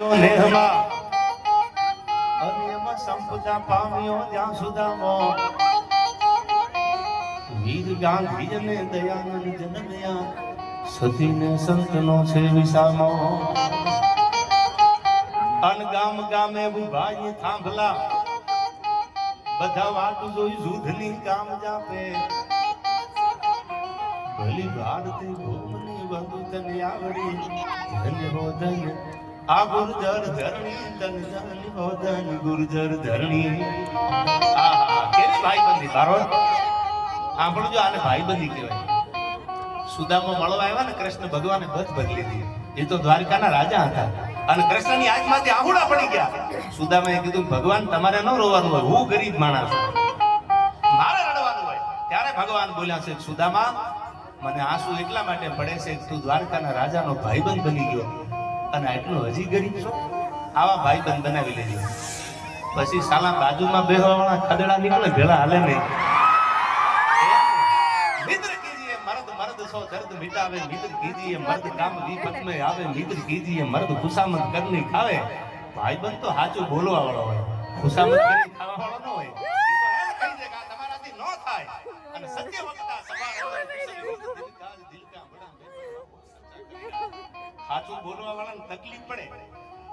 નેહમાં અને એમાં સંપદા પામ્યો, ત્યાં સુદામો. વીર ગાંધી અને દયાનંદ જન્મ્યા સતીને સંતનો છે વિસામો. અન ગામ ગામે ભાઈ થાંભલા. બધા વાટ જોઈ જૂધની કામ જાપે. ભલી ભારતી ભૂમની વધુ તને આવડી. ધન્ય. આ ગુર્જર ધરણી તન ધન હો ધન ગુર્જર ધરણી. આહા, કેવી ભાઈબંધી બારો જો આને ભાઈબંધી કહેવાય. સુદામા મળવા આવ્યા ને કૃષ્ણ ભગવાને બધ બદલી દીધી એ તો દ્વારકાના રાજા હતા. અને કૃષ્ણની આંખમાંથી આહુડા પડી ગયા. સુદામાએ કીધું ભગવાન તમારે ન રોવાનું હોય હું ગરીબ માણસ મારે રડવાનું હોય. ત્યારે ભગવાન બોલ્યા છે સુદામા મને આંસુ એટલા માટે પડે છે તું દ્વારકાના રાજાનો ભાઈબંધ બની ગયો. અને આટલું હજી ગરીબ છો? આવા ભાઈબંધ બનાવી લેજો. પછી સાલા બાજુમાં બેહવાવાળા ખદડા નીકળે, ભેળા હાલે નહીં. મિત્ર કીજીએ મર્દ કામ આવે, મિત્ર કીજીએ મર્દ ખુશામત કરની ખાવે. ભાઈબંધ તો સાચું બોલવા વાળો હોય. ખુશામત કરી ખાવા વાળો સાચું બોલવા વાળાને તકલીફ પડે.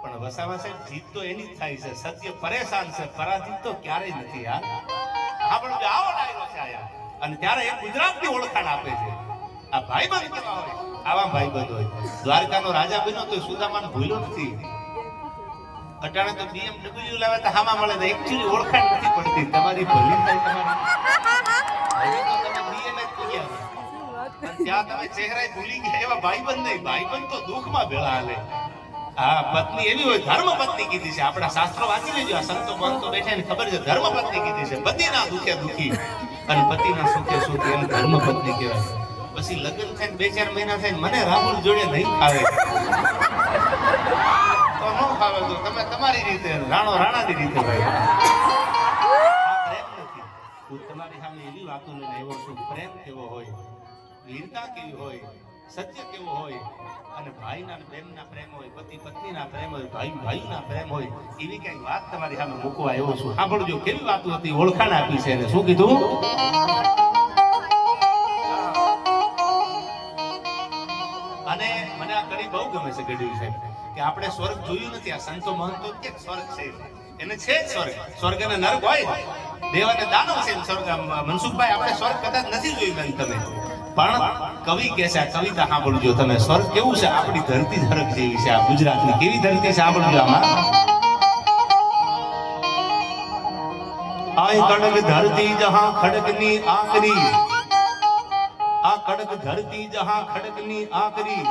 પણ વસાવા સાહેબ, જીત તો એની થાય છે. સત્ય પરેશાન છે. પરાજિત તો ક્યારેય નથી યાર આપણો આવો ડાયરો છે આયા. અને ત્યારે એ ગુજરાતની ઓળખાણ આપે છે. આ ભાઈબંધ કેવા હોય? આવા ભાઈબંધ હોય. દ્વારકાનો રાજા બન્યો તો સુદામાને ભૂલ્યો નથી. અટાણે તો BMW લાવે તો હામાં મળે એકચ્યુઅલી ઓળખાણ નથી પડતી. તમારી ભલી થાય તમારી હજી તો તમે BM જ પૂગ્યા અને એવા એવી ને પછી લગ્ન થાય બે ચાર મહિના થાય મને રાહુલ જોડે નહીં ફાવે. તો ન ફાવે તો તમે તમારી રીતે, રાણો રાણાની રીતે ભાઈ. તમારી સામે એવી વાતો લઈને એવો શું પ્રેમ કેવો હોય? વીરતા કેવી હોય, સત્ય કેવો હોય, અને ભાઈના પ્રેમના પ્રેમ હોય, પતિ પત્નીના પ્રેમ હોય, ભાઈ ભાઈના પ્રેમ હોય, એવી કઈ વાત તમારી સામે મૂકવા આવ્યો છું? સાંભળજો, કેવી વાત હતી, ઓળખાણ આપી છે એને. શું કીધું? અને મને આ કડી બહુ ગમે છે, ગઢવી સાહેબ, કે આપણે સ્વર્ગ જોયું નથી, આ સંતો મહંતો કે સ્વર્ગ છે? એને છે જ સ્વર્ગ. સ્વર્ગ અને નર્ક હોય. દેવ અને દાનવ છે સ્વર્ગ. મનસુખભાઈ, આપણે સ્વર્ગ કદાચ નથી જોયું તમે. પણ કવિ કે છે, આ કવિતા સાંભળજો તમે. સ્વર્ગ કેવું છે? આપણી ધરતી ધરક જેવી છે આ ગુજરાતની. કેવી ધરતી સાંભળજો આમાં? આય કડક ધરતી જહાં ખડકની આકરી. આ કડક ધરતી જહાં ખડકની આકરી.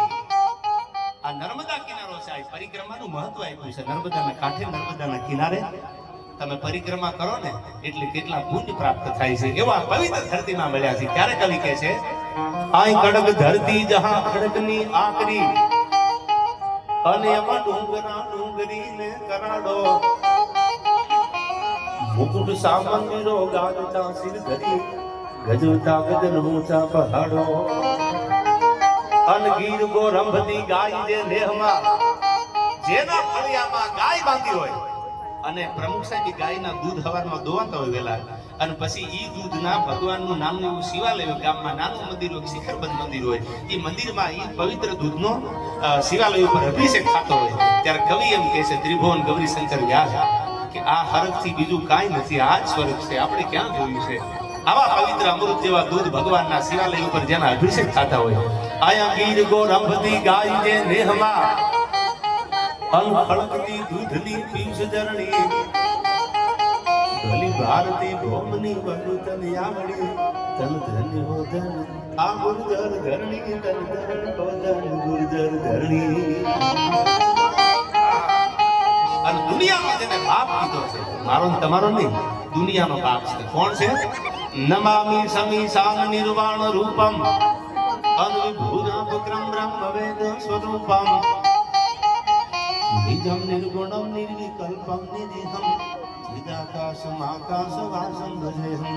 આ નર્મદા કિનારો છે, આ પરિક્રમાનું મહત્વ આપ્યું છે. નર્મદાના કાંઠે, નર્મદાના કિનારે તમે પરિક્રમા કરો ને, એટલે કેટલા પુણ્ય પ્રાપ્ત થાય છે. એવા પવિત્ર ધરતીમાં મળ્યા છે. ત્યારે કવિ કહે છે? આય કડક ધરતી જહા ખડકની આકરી. અને એમાં ડુંગરા ડુંગરીને કરાડો. મુકુટ સામંદિરો ગાજતા સિર ધરી. ગજવતા ગજન ઊંચા પહાડો અનગીર ગોરંભની ગાય જે નેહમાં, જેના ફળિયામાં ગાય બાંધી હોય. અને પ્રમુખ સાહેબ ગાયના દૂધ હવારમાં દોવાતા હોય વેલા અને પછી એ દૂધના ભગવાનનું નામનું એવું શિવાલય ગામમાં નાનું મંદિર હોય શિખરબંધ મંદિર હોય એ મંદિરમાં એ પવિત્ર દૂધનો શિવાલય ઉપર અભિષેક થતો હોય. ત્યારે કવિ એમ કહે છે, ત્રિભુવન ગૌરીશંકર વ્યાસ, કે આ હરખથી બીજું કાંઈ નથી, આ જ સ્વરૂપ છે, આપણે ક્યાં જોયું છે? આવા પવિત્ર અમૃત જેવા દૂધ ભગવાનના શિવાલય ઉપર જેના અભિષેક થતા હોય. આયા ગીર ગોરંભતી ગાય જે નેહમાં અનખળકતી દૂધની પીસ જરણી. ભલી ભારતી ભોમની વધુ તન આવડી તન ધન હો આ ગુર્જર ધરણી તન ધન હો ધન ધરણી. અને દુનિયામાં જેને બાપ કીધો છે, મારો તમારો નહીં, દુનિયાનો બાપ છે. કોણ છે? નમામી સમી સામ નિર્વાણ રૂપમ અનવિભૂજાપક્રમ બ્રહ્મ વેદ સ્વરૂપમ. નિજમ નિર્ગુણમ નિર્વિકલ્પમ નિધિહમ ચિદાકાશમાકાશવાસમ ભજેહમ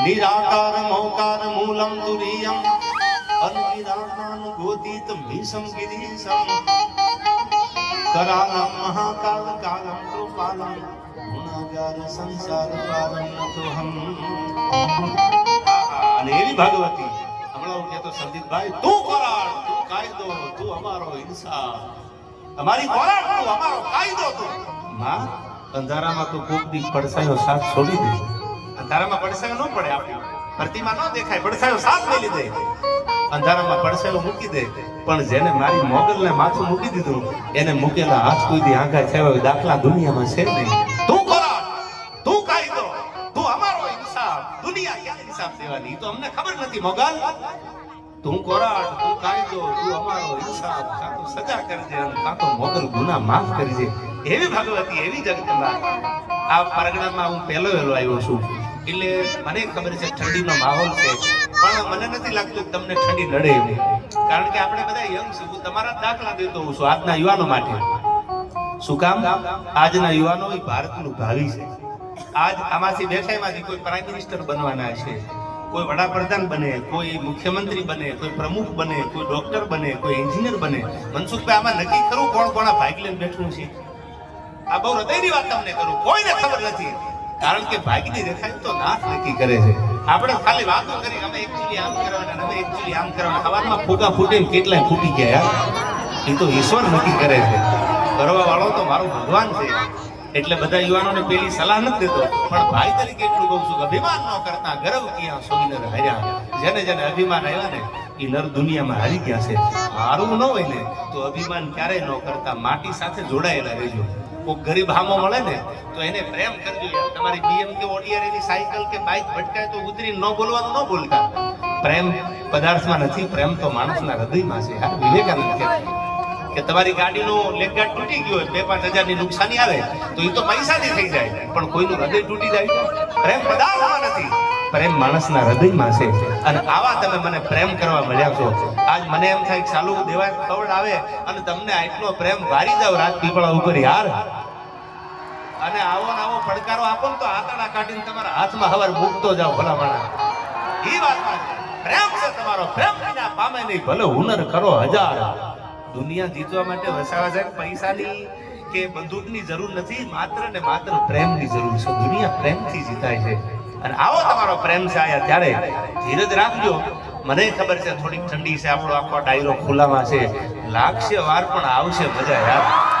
નિરાકારમ ઓકાર મૂલમ તુરીયમ અનિરાકાન ગોતીત ભીષમ ગિરીશમ करालम महाकाल कालम कृपालम गुणागार संसार पारम तो हम અને એવી ભાગવતી હમણાં હું કહેતો સંદીપભાઈ તું કોરાડ તું કાયદો તું અમારો ઇન્સાફ. અમારી ખોરાક તું? અમારો કાયદો તું. માં અંધારામાં તો કોક દી પડસાયો સાથ છોડી દે. અંધારામાં પડસાયો ન પડે આપણે. પ્રતિમા ન દેખાય પડસાયો સાથ લઈ લીધે. અંધારામાં પડસેલો મૂકી દે. પણ જેને મારી મોગલને માથું મૂકી દીધું એને મૂકેલા હાથ કોઈ દી આંગા થયા હોય દાખલા દુનિયામાં છે નહીં. તું કોરાડ તું કાયદો તું અમારો ઇન્સાફ. દુનિયા ક્યાં ઇન્સાફ દેવાની? તો અમને ખબર નથી મોગલ. તું કોરાડ તું કાયદો, તું અમારો ઇન્સાફ કાં તો સજા કરજે અને કાં તો મોગલ ગુના માફ કરજે એવી ભગવતી, એવી જગદંબા આ પરગણામાં હું પહેલો વહેલો આવ્યો છું. એટલે મને ખબર છે ઠંડીનો માહોલ છે. પણ મને નથી લાગતું કે તમને ઠંડી નડે એવું. કારણ કે આપણે બધા યંગ છું હું તમારા દાખલા દેતો હોઉં છું આજના યુવાનો માટે. શું કામ? આજના યુવાનો એ ભારતનું ભાવિ છે. આજ આમાંથી બેઠા એમાંથી કોઈ પ્રાઇમ મિનિસ્ટર બનવાના છે. કોઈ વડાપ્રધાન બને, કોઈ મુખ્યમંત્રી બને, કોઈ પ્રમુખ બને, કોઈ ડોક્ટર બને, કોઈ એન્જિનિયર બને, મનસુખભાઈ, આમાં નક્કી કરવું કોણ કોણ ભાગ લઈને બેઠું છે? આ બહુ હૃદયની વાત તમને કરું, કોઈને ખબર નથી. કારણ કે ભાગ્યની રેખા તો નાથ નક્કી કરે છે. આપણે ખાલી વાતો કરી, અમે એકચ્યુઅલી આમ કરવાના અમે એકચ્યુઅલી આમ કરવાના. સવારમાં ફૂટા ફૂટે કેટલાય ફૂટી ગયા એ તો ઈશ્વર નક્કી કરે છે. કરવા વાળો તો મારો ભગવાન છે. એટલે બધા યુવાનોને પેલી સલાહ નથી દેતો. પણ ભાઈ તરીકે એટલું કહું છું અભિમાન ન કરતા ગર્વ ક્યાં સોગીનર હાર્યા. જેને જેને અભિમાન આવ્યા ને એ નર દુનિયામાં હારી ગયા છે. હારવું ન હોય ને, તો અભિમાન ક્યારેય ન કરતા માટી સાથે જોડાયેલા રહેજો. કોઈ ગરીબ હામો મળે ને, તો એને પ્રેમ કરજો યાર. તમારી બીએમ કે ઓડિયર એની સાયકલ કે બાઇક ભટકાય તો ઉતરીને ન બોલવાનું ન બોલતા. પ્રેમ પદાર્થમાં નથી, પ્રેમ તો માણસના હૃદયમાં છે. યાર વિવેકાનંદ કહે કે તમારી ગાડીનું લેગગાર્ડ તૂટી ગયો હોય, બે પાંચ હજારની નુકસાની આવે, તો એ તો પૈસાથી થઈ જાય. પણ કોઈનું હૃદય તૂટી જાય. પ્રેમ પદાર્થમાં નથી. પ્રેમ માણસના હૃદયમાં છે. અને આવા તમે મને પ્રેમ કરવા મળ્યા છો. આજ મને એમ થાય ચાલુ દેવા ખવડ આવે અને તમને આટલો પ્રેમ વારી જાવ રાત પીપળા ઉપર, યાર. અને આવો ને આવો પડકારો આપો ને તો આતડા કાઢીને તમારા હાથમાં હવાર મૂકતો જાવ ભલામણા. ઈ એ વાત પ્રેમ છે તમારો. પ્રેમ પામે નહીં. ભલે હુનર કરો હજાર. દુનિયા જીતવા માટે વસાવા જાય. પૈસાની કે બંદૂકની જરૂર નથી, માત્ર ને માત્ર પ્રેમની જરૂર છે. દુનિયા પ્રેમથી જીતાય છે. અને આવો તમારો પ્રેમ છે આયા ત્યારે. ધીરજ રાખજો. મને ખબર છે થોડીક ઠંડી છે, આપણો આખો ડાયરો ખુલ્લામાં છે. લાગશે વાર પણ આવશે, મજા યાર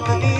থাকলে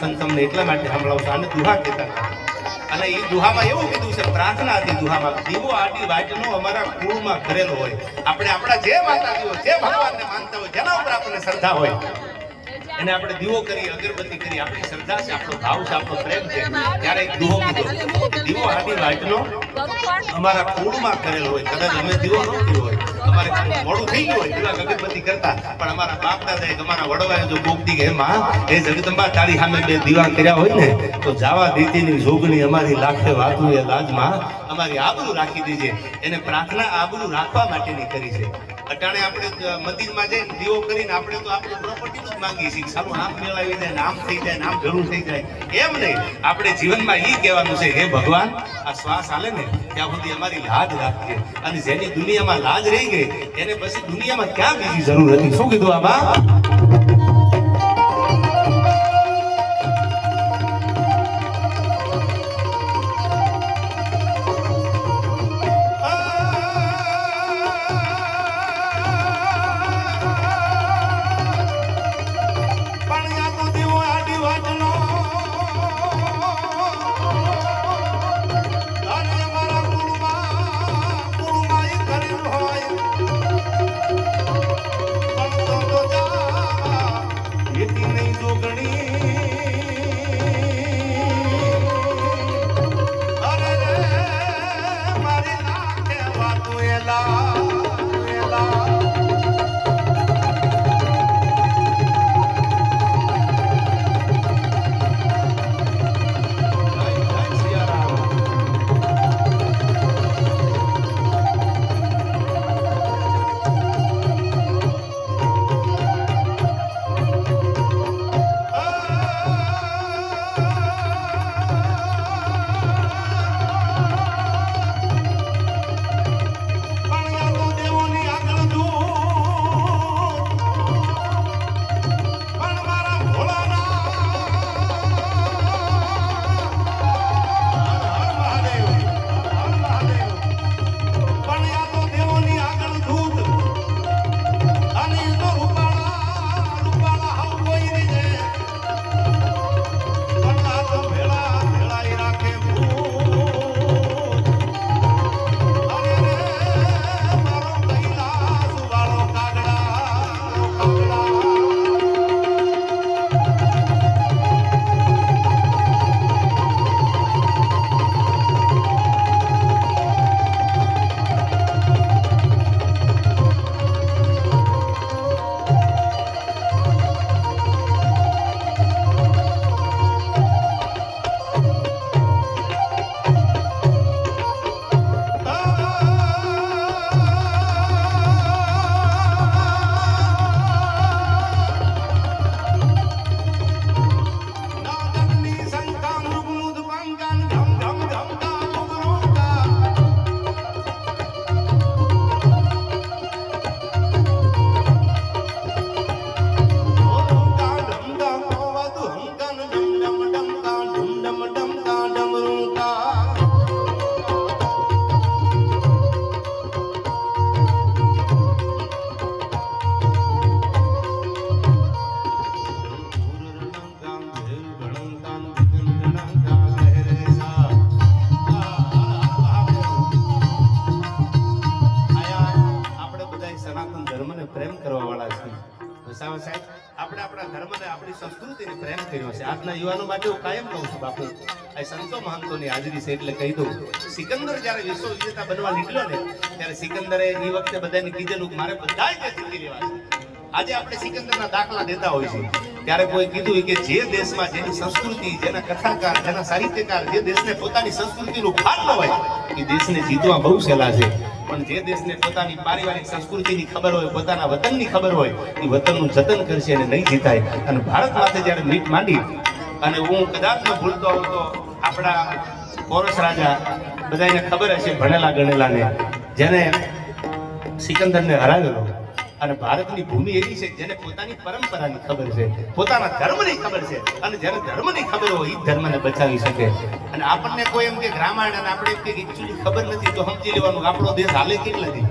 છંદ તમને એટલા માટે સંભળાવશું આને દુહા કહેતા અને એ દુહામાં એવું કીધું છે, પ્રાર્થના હતી દુહામાં, દીવો આટી વાટનો અમારા કુળમાં કરેલો હોય. આપણે આપણા જે માતાજીઓ, જે ભગવાનને માનતા હોય, જેના ઉપર આપણને શ્રદ્ધા હોય, એને આપણે દીવો કરી અગરબત્તી કરી આપણી શ્રદ્ધા છે, આપણો ભાવ છે, આપણો પ્રેમ છે. ત્યારે એક દુહો કીધો, દીવો આટી વાટનો અમારા કુળમાં કરેલો હોય. કદાચ અમે દીવો ન કર્યો હોય. અમારે મોડું થઈ ગયું હોય દીવા અગરબત્તી કરતા. પણ અમારા બાપ દાદા અમારા વડવાએ જો કોક કે માં એ જગદંબા તારી સામે બે દીવા કર્યા હોય ને, તો જાવા દીતીની જોગણી અમારી લાખે વાતું એ લાજમાં અમારી આબરૂ રાખી દેજે એને પ્રાર્થના આબરૂ રાખવા માટેની કરી છે. અટાણે આપણે મંદિરમાં જઈને દીવો કરીને આપણે તો આપણે પ્રોપર્ટીનું જ માંગીએ છીએ સારું આમ મેળવી જાય નામ થઈ જાય, નામ જરૂર થઈ જાય. એમ નહીં. આપણે જીવનમાં એ કહેવાનું છે, હે ભગવાન, આ શ્વાસ આલે ને, ત્યાં સુધી અમારી લાજ રાખજે. અને જેની દુનિયામાં લાજ રહી ગઈ, એને પછી દુનિયામાં ક્યાં બીજી જરૂર હતી? શું કીધું આમાં? ધર્મને આપણી સંસ્કૃતિને પ્રેમ કર્યો છે. આજના યુવાનો માટે હું કાયમ કહું છું, બાપુ, આ સંતો મહંતોની હાજરી છે એટલે કહી દઉં. સિકંદર જ્યારે વિશ્વ વિજેતા બનવા નીકળ્યો ને, ત્યારે સિકંદરે એ વખતે બધાને કીધેલું મારે બધા જ જીતી લેવા આજે આપણે સિકંદરના દાખલા દેતા હોય છે. ત્યારે કોઈ કીધું કે જે દેશમાં જેની સંસ્કૃતિ, જેના કથાકાર, જેના સાહિત્યકાર, જે દેશને પોતાની સંસ્કૃતિનું ભાન ન હોય એ દેશને જીતવા બહુ સહેલા છે. પણ જે દેશને પોતાની પારિવારિક સંસ્કૃતિની ખબર હોય, પોતાના વતનની ખબર હોય, એ વતનનું જતન કરશે અને નહીં જીતાય. અને ભારત માટે જ્યારે મીટ માંડી, અને હું કદાચ ન ભૂલતો હોઉં તો આપણા કોરસ રાજા બધાને ખબર હશે ભણેલા ગણેલાને. જેને સિકંદરને હરાવેલો. અને ભારતની ભૂમિ એવી છે જેને પોતાની પરંપરાની ખબર છે, પોતાના ધર્મની ખબર છે. અને જેને ધર્મની ખબર હોય એ ધર્મને બચાવી શકે. અને આપણને કોઈ એમ કે રામાયણ અને આપણે એમ કે એકચ્યુઅલી ખબર નથી, તો સમજી લેવાનું આપણો દેશ હાલે કેટલાથી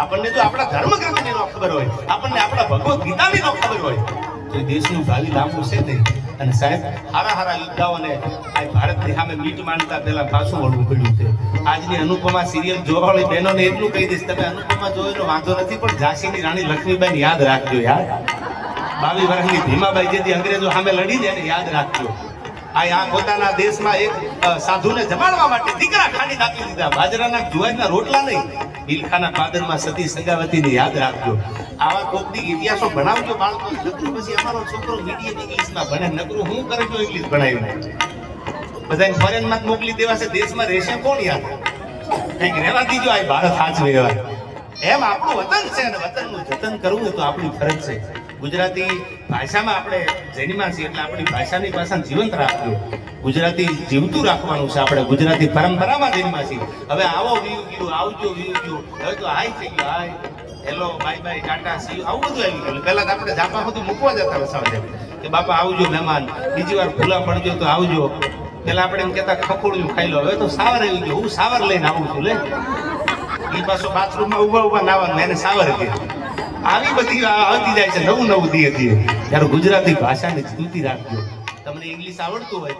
આપણને જો આપણા ધર્મ ગ્રંથની ખબર હોય, આપણને આપણા ભગવદ ગીતાની ખબર હોય, તો દેશનું ભાવિ લાંબુ છે નહીં અને સાહેબ હારા હારા યોદ્ધાઓને આ ભારતની સામે મીટ માંડતા પહેલા પાછું વળવું પડ્યું છે. આજની અનુપમા સિરિયલ જોવાવાળી બહેનોને એટલું કહી દઈશ, તમે અનુપમા જોયેલો વાંધો નથી, પણ ઝાંસીની રાણી લક્ષ્મીબાઈને યાદ રાખજો યાર. બાવી વર્ષની ભીમાબાઈ જેથી અંગ્રેજો સામે લડી દે એને યાદ રાખજો. આ પોતાના દેશમાં એક સાધુને જમાડવા માટે દીકરા ખાડી નાખી દીધા. બાજરાના જુવારના રોટલા નહીં. બિલખાના પાદરમાં સતી સગાવતીને યાદ રાખજો. આવા કોકની ઇતિહાસો ભણાવજો બાળકો. નકરું પછી અમારો છોકરો મીડિયમ ઇંગ્લિશમાં ભણે. નકરું હું કરે જો ઇંગ્લિશ ભણાવીને. બધાને ફોરેનમાં મોકલી દેવા છે. દેશમાં રહેશે કોણ યાદ કંઈક રહેવા દીજો આ ભારત સાચવે એમ આપણું વતન છે અને વતનનું જતન કરવું તો આપણી ફરજ છે. ગુજરાતી ભાષામાં આપણે જન્મ્યા છીએ એટલે આપણી ભાષાની ભાષાને જીવંત રાખજો ગુજરાતી જીવતું રાખવાનું છે આપણે, ગુજરાતી પરંપરામાં જન્મ્યા છીએ. હવે આવો વ્યૂ ગયું આવજો વ્યૂ ગયું હવે તો હાય થઈ ગયું, hi. Hello bye bye tata see આવું બધું આવી ગયું. પહેલાં તો આપણે જાપા સુધી મૂકવા જતા સાવજે કે બાપા, આવજો મહેમાન. બીજી વાર ભૂલા પડજો તો આવજો. પેલા આપણે એમ કહેતા ખખોડ્યું ખાઈ લો. હવે તો સાવર આવી ગયો. હું સાવર લઈને આવું છું, લે. એ પાછું બાથરૂમમાં ઊભા ઊભા નાવાનું, એને સાવર કે આવી બધી આવતી જાય છે. નવું નવું ધીરે ધીરે. ત્યારે ગુજરાતી ભાષાને સ્તુતિ રાખજો. તમને ઇંગ્લિશ આવડતું હોય,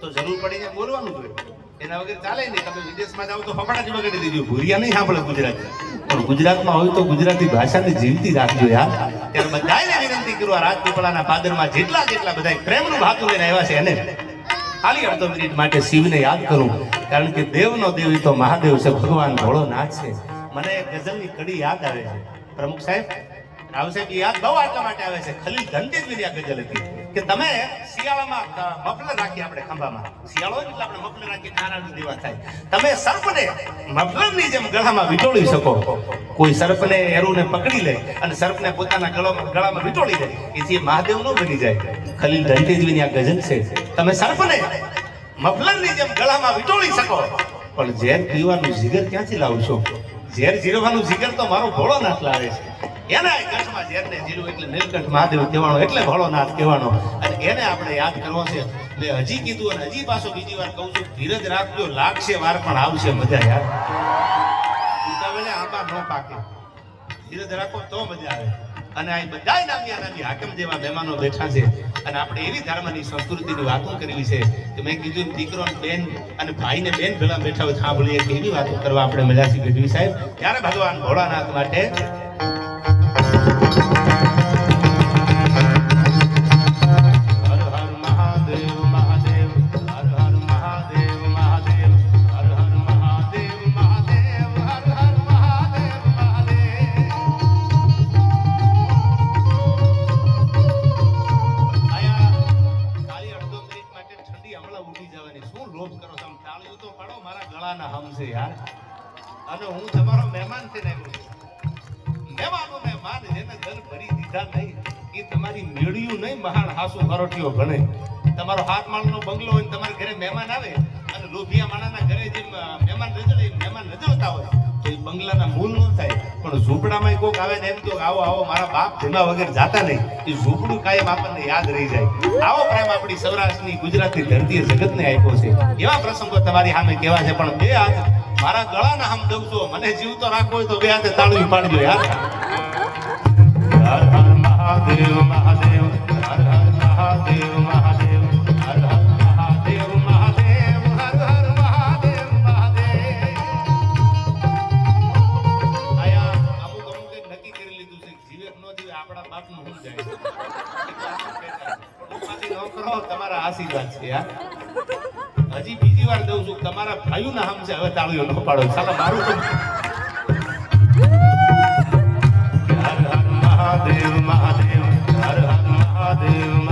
તો જરૂર પડીને બોલવાનું જોઈએ એના વગર ચાલે નહીં. તમે વિદેશમાં જાઓ તો ફફડા જ વગાડી દેજો. ભૂરિયા નહીં સાંભળે ગુજરાતી. પણ ગુજરાતમાં હોય તો ગુજરાતી ભાષાને જીવતી રાખજો યાર. ત્યારે બધાને વિનંતી કરું, આ રાજપીપળાના પાદરમાં જેટલા જેટલા બધા પ્રેમનું ભાતું લઈને આવ્યા છે, એને ખાલી અડધો મિનિટ માટે શિવને યાદ કરું. કારણ કે દેવનો દેવી તો મહાદેવ છે, ભગવાન ભોળોનાથ છે. મને ગઝલની કડી યાદ આવે છે. પ્રમુખ સાહેબ રાવ સાહેબ યાદ બહુ આટલા માટે આવે છે. ખલીલ ધનતેજની આ ગઝલ હતી. કે તમે શિયાળામાં મફલર રાખી આપણે ખંભામાં. શિયાળો હોય એટલે આપણે મફલર રાખી નાના દેવા થાય. તમે સર્પને મફલરની જેમ ગળામાં વિટોળી શકો. કોઈ સર્પને એરુને પકડી લે અને સર્પને પોતાના ગળામાં ગળામાં વિટોળી લે. એથી મહાદેવ નો બની જાય. ખલીલ ધનતેજની આ ગઝલ છે. તમે સર્પને મફલરની જેમ ગળામાં વિટોળી શકો. પણ ઝેર પીવાનું જીગર ક્યાંથી લાવશો? ઝેર જીરવાનું જીગર તો મારો ભોળોનાથ લાવે છે. એના કંઠમાં ઝેરને જીરવું એટલે નીલકંઠ મહાદેવ કહેવાનો, એટલે ભોળોનાથ કહેવાનો. અને એને આપણે યાદ કરવો છે એટલે હજી કીધું અને હજી પાછો બીજી વાર કહું છું, ધીરજ રાખજો, લાગશે વાર પણ આવશે મજા, યાર. ઉતાવળે આંબા ન પાકે. ધીરજ રાખો તો મજા આવે. અને આ બધા નામી નામી હાકમ જેવા મહેમાનો બેઠા છે. અને આપણે એવી ધર્મની સંસ્કૃતિની વાતો કરવી છે કે મેં કીધું દીકરો બેન અને ભાઈ ને બેન ભેળા બેઠા હોય સાંભળીએ એવી વાતો કરવા આપણે મજાસી ગઢવી સાહેબ. ત્યારે ભગવાન ભોળાનાથ માટે હાસુ હરોટીઓ ભણે. તમારો હાથ માળનો બંગલો હોય ને તમારા ઘરે મહેમાન આવે અને લોભિયા માણાના ઘરે જે મહેમાન રજડે મહેમાન રજડતા હોય, તો એ બંગલાના મૂળ ન થાય. પણ ઝૂંપડામાં કોઈક આવે ને એમ તો આવો આવો, મારા બાપ જેના વગર જાતા નહીં. એ ઝૂંપડું કાયમ આપણને યાદ રહી જાય. આવો પ્રેમ આપણી સૌરાષ્ટ્રની ગુજરાતની ધરતીએ જગતને આપ્યો છે. એવા પ્રસંગો તમારી સામે કેવા છે, પણ બે હાથ મારા ગળાના આમ દઉં છો. મને જીવતો રાખવો હોય તો બે હાથે તાળું પાડજો યાર મહાદેવ મહાદેવ. હજી બીજી વાર દઉં છું તમારા ભાઈઓના હમ છે, હવે તાળીઓ ન પાડો. મારું મહાદેવ મહાદેવ, હર હર